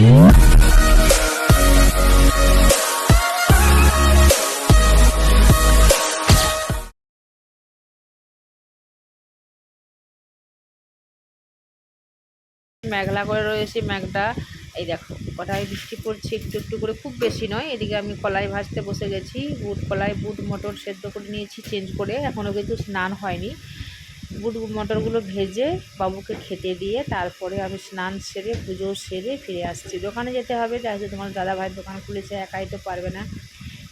মেঘলা করে রয়েছে মেঘটা। এই দেখো, কটায় বৃষ্টি পড়ছে একটু একটু করে, খুব বেশি নয়। এদিকে আমি কলাই ভাজতে বসে গেছি। বুট কলাই, বুট মটর সেদ্ধ করে নিয়েছি, চেঞ্জ করে। এখনও কিন্তু স্নান হয়নি। বুট মটরগুলো ভেজে বাবুকে খেতে দিয়ে তারপরে আমি স্নান সেরে, পুজো সেরে ফিরে আসছি। দোকানে যেতে হবে যেহেতু তোমার দাদা ভাইয়ের দোকান খুলেছে, একাই তো পারবে না।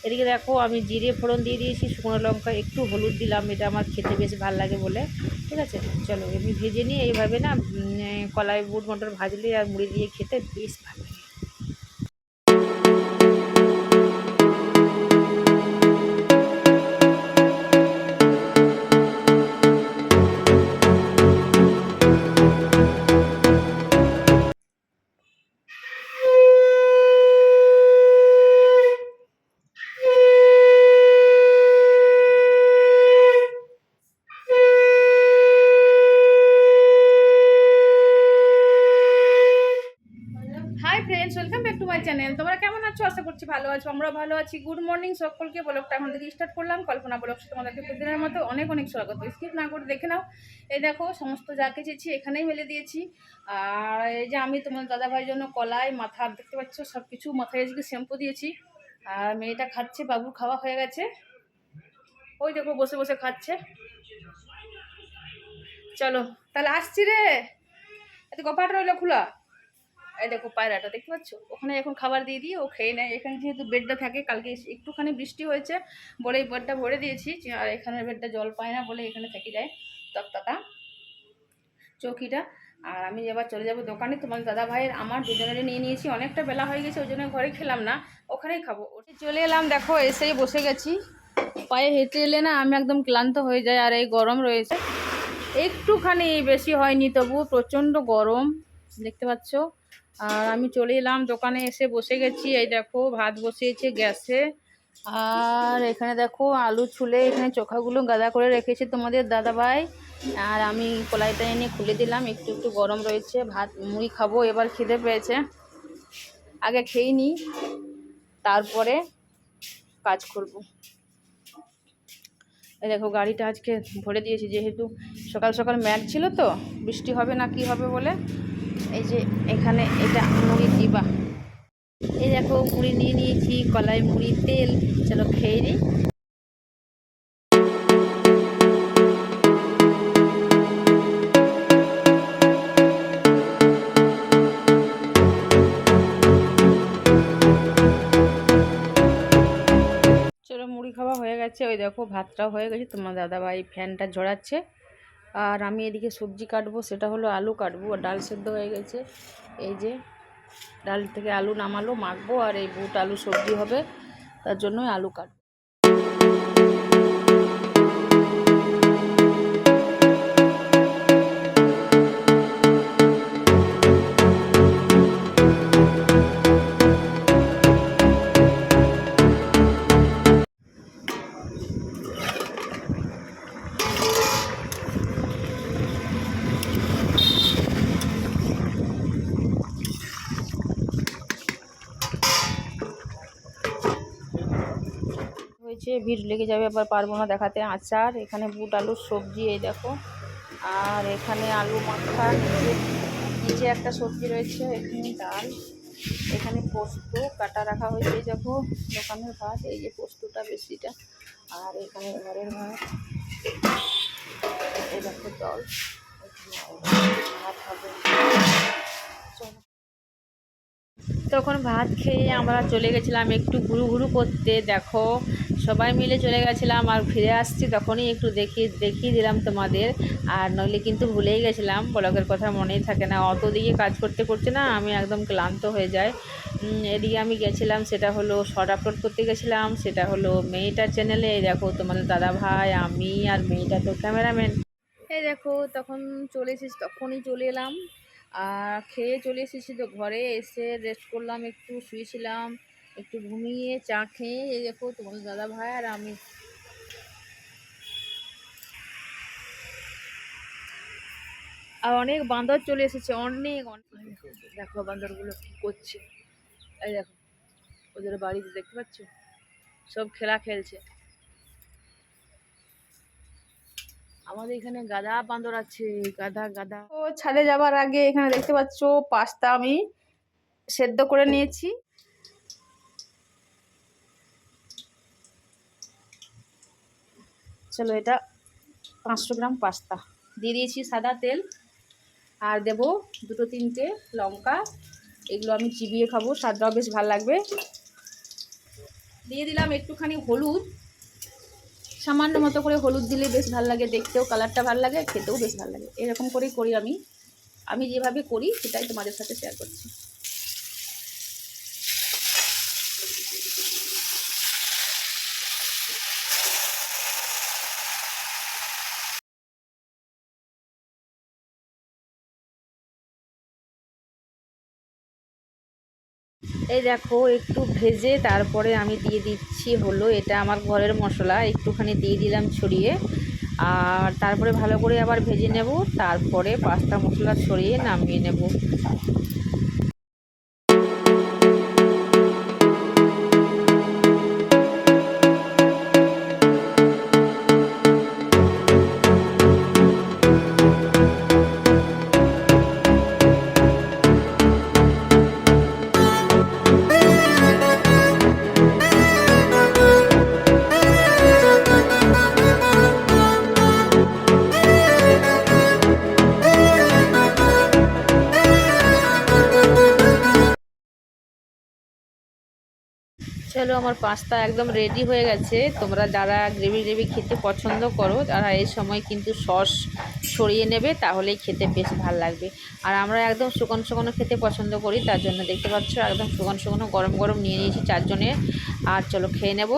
এদিকে দেখো, আমি জিরে ফোড়ন দিয়ে দিয়েছি, শুকনো লঙ্কা, একটু হলুদ দিলাম, এটা আমার খেতে বেশ ভালো লাগে বলে। ঠিক আছে, চলো, এমনি ভেজে নিয়ে এইভাবে না কলাই বুট মটর ভাজলে আর মুড়ি দিয়ে খেতে বেশ ভালো আছো আশা করছি ভালো আছো। আমরা ভালো আছি। গুড মর্নিং সকলকে। ব্লগটা এখন থেকে স্টার্ট করলাম। কল্পনা ব্লগ তোমাদেরকে প্রতিদিনের মতো অনেক অনেক স্বাগত। স্কিপ না করে দেখে নাও। এই দেখো, সমস্ত যা কেচেছি এখানেই মেলে দিয়েছি। আর এই যে আমি তোমার দাদা ভাইয়ের জন্য কলাই, মাথা দেখতে পাচ্ছ সব কিছু মাথায় আজকে শ্যাম্পু দিয়েছি। আর মেয়েটা খাচ্ছে, বাবুর খাওয়া হয়ে গেছে। ওই দেখো, বসে বসে খাচ্ছে। চলো, তাহলে আসছি রে। এত কপাট রইল খোলা। এই দেখো পায়রাটা, দেখতে পাচ্ছ? ওখানে এখন খাবার দিয়ে দিই ও খেয়ে নেয়। এখানে যেহেতু বেডটা থাকে, কালকে একটুখানি বৃষ্টি হয়েছে বলে এই বেডটা ভরে দিয়েছি। আর এখানের বেডটা জল পায় না বলে এখানে থেকে যায়। তক্তাটা চৌকিটা। আর আমি এবার চলে যাব দোকানে। তোমার দাদা ভাইয়ের আমার দুজনের নিয়ে নিয়েছি। অনেকটা বেলা হয়ে গেছে, ওই জন্য ঘরে খেলাম না। ওখানেই খাব। চলে এলাম, দেখো এসেই বসে গেছি। পায়ে হেঁটে এলে না আমি একদম ক্লান্ত হয়ে যাই, আর এই গরম রয়েছে। একটুখানি বেশি হয়নি তবু প্রচণ্ড গরম। দেখতে পাচ্ছ? আর আমি চলে এলাম দোকানে এসে বসে গেছি। এই দেখো, ভাত বসিয়েছে গ্যাসে। আর এখানে দেখো, আলু ছুলে এখানে চোখাগুলো গাদা করে রেখেছে তোমাদের দাদা ভাই আর আমি কলাইটা এনে খুলে দিলাম, একটু একটু গরম রয়েছে। ভাত, মুড়ি খাব, এবার খিদে পেয়েছে। আগে খেয়ে নিই, তারপরে কাজ করব। এই দেখো, গাড়িটা আজকে ভরে দিয়েছি, যেহেতু সকাল সকাল ম্যাট ছিল তো, বৃষ্টি হবে না কি হবে বলে। এই যে এখানে এটা মুড়ি দিবা। এই দেখো, মুড়ি নিয়ে নিয়েছি, কলাই মুড়ি, তেল, চলো খেয়ে নিই চলো মুড়ি খাওয়া হয়ে গেছে। ওই দেখো, ভাতটাও হয়ে গেছে। তোমার দাদাভাই ফ্যানটা ঝরাচ্ছে। আর আমি এদিকে সবজি কাটবো, সেটা হলো আলু কাটবো। আর ডাল সেদ্ধ হয়ে গেছে। এই যে ডাল থেকে আলু নামালো, মাখবো, আর এই বুট আলু সবজি হবে, তার জন্যই আলু কাটবো। হয়েছে, ভিড় লেগে যাবে আবার পারব না দেখাতে। আচার, এখানে বুট, আলুর সবজি, এই দেখো। আর এখানে আলু মাখা, নিচে নিচে একটা সবজি রয়েছে, এখানে ডাল। এখানে পোস্ত, কাটা রাখা হয়েছে দেখো, দোকানের ভাত, এই যে পোস্তটা, বেশিটা। আর এখানে ঘরের ভাত, এই দেখো জল। ভাত তখন ভাত খেয়ে আমরা চলে গেছিলাম একটু ঘুরু ঘুরু করতে, দেখো। সবাই মিলে চলে গেছিলাম আর ফিরে আসছি তখনই একটু দেখিয়ে দেখিয়ে দিলাম তোমাদের। আর নইলে কিন্তু ভুলেই গেছিলাম, ব্লগের কথা মনেই থাকে না। অত দিকে কাজ করতে করতে না আমি একদম ক্লান্ত হয়ে যাই। এদিকে আমি গেছিলাম, সেটা হলো শর্ট আপলোড করতে গেছিলাম, সেটা হলো মেয়েটার চ্যানেলে এই দেখো তোমাদের দাদা ভাই, আমি আর মেয়েটা তো ক্যামেরাম্যান এই দেখো, তখন চলে এসেছি, তখনই চলে এলাম। আর খেয়ে চলে এসেছি তো ঘরে, এসে রেস্ট করলাম, একটু শুয়েছিলাম। একটু ঘুমিয়ে চা খেয়ে এই দেখো তোমাদের দাদা ভাই আর আমি। আর অনেক বান্দর চলে এসেছে অনেক অনেক। দেখো বান্দরগুলো কি করছে। এই দেখো ওদের বাড়িতে দেখতে পাচ্ছ? সব খেলা খেলছে। আমাদের এখানে গাদা বান্দর আছে গাদা গাদা ও ছাদে যাবার আগে এখানে দেখতে পাচ্ছ পাস্তা আমি সেদ্ধ করে নিয়েছি। চলো এটা পাঁচশো গ্রাম পাস্তা। দিয়ে দিয়েছি সাদা তেল, আর দেব দুটো তিনটে লঙ্কা। এগুলো আমি চিবিয়ে খাব, স্বাদটাও বেশ ভালো লাগবে। দিয়ে দিলাম একটুখানি হলুদ। সামান্য মতো করে হলুদ দিলে বেশ ভালো লাগে দেখতেও, কালারটা ভালো লাগে খেতেও বেশ ভালো লাগে। এরকম করেই করি আমি। আমি যেভাবে করি সেটাই তোমাদের সাথে শেয়ার করছি। এই দেখো, একটু ভেজে তারপরে আমি দিয়ে দিচ্ছি হলো এটা আমার ঘরের মশলা, একটুখানি দিয়ে দিলাম ছড়িয়ে। আর তারপরে ভালো করে আবার ভেজে নেব, তারপরে পাস্তা মশলা ছড়িয়ে নামিয়ে নেব। চলো আমার পাস্তা একদম রেডি হয়ে গেছে। তোমরা যারা গ্রেভি গ্রেভি খেতে পছন্দ করো, তারা এই সময় কিন্তু সস সরিয়ে নেবে, তাহলেই খেতে বেশ ভালো লাগবে। আর আমরা একদম শুকনো শুকনো খেতে পছন্দ করি, তার জন্য দেখতে পাচ্ছ একদম শুকনো শুকনো, গরম গরম নিয়ে নিয়েছি চারজনের আর চলো খেয়ে নেব।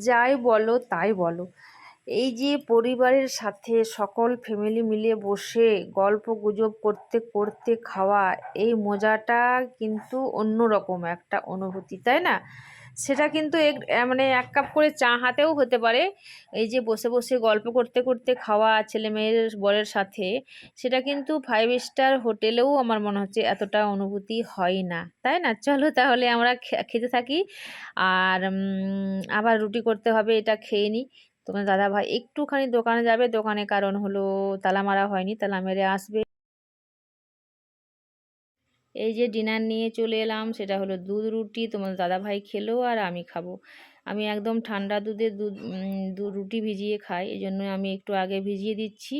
যাই বলো, তাই বলো। এই যে পরিবারের সাথে সকল ফ্যামিলি মিলে বসে গল্প গুজব করতে করতে খাওয়া, এই মজাটা কিন্তু অন্যরকম একটা অনুভূতি, তাই না? সেটা কিন্তু এক মানে এক কাপ করে চা হাতেও হতে পারে। এই যে বসে বসে গল্প করতে করতে খাওয়া ছেলে মেয়ের বরের সাথে, সেটা কিন্তু ফাইভ স্টার হোটেলেও আমার মনে হচ্ছে এতটা অনুভূতি হয় না। তাই না? চলো তাহলে আমরা খেতে থাকি। আর আবার রুটি করতে হবে, এটা খেয়ে নিই তোমার দাদা ভাই একটুখানি দোকানে যাবে, দোকানে কারণ হলো তালা মারা হয়নি তালা মেরে আসবে। এই যে ডিনার নিয়ে চলে এলাম সেটা হলো দুধ রুটি। তোমার দাদা ভাই খেলো আর আমি খাব। আমি একদম ঠান্ডা দুধে দুধ উম, দু রুটি ভিজিয়ে খাই। এই জন্য আমি একটু আগে ভিজিয়ে দিচ্ছি।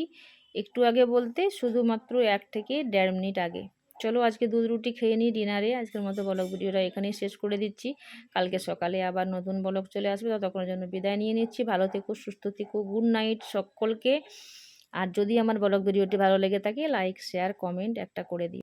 একটু আগে বলতে শুধুমাত্র এক থেকে দেড় মিনিট আগে। চলো আজকে দুধ রুটি খেয়ে নিই ডিনারে আজকের মতো ব্লগ ভিডিওটা এখানেই শেষ করে দিচ্ছি। কালকে সকালে আবার নতুন ব্লগ চলে আসবে। ততক্ষণের জন্য বিদায় নিয়ে নিচ্ছি। ভালো থেকো সুস্থ থেকো গুড নাইট সকলকে। আর যদি আমার ব্লগ ভিডিওটি ভালো লেগে থাকে লাইক শেয়ার কমেন্ট একটা করে দিও।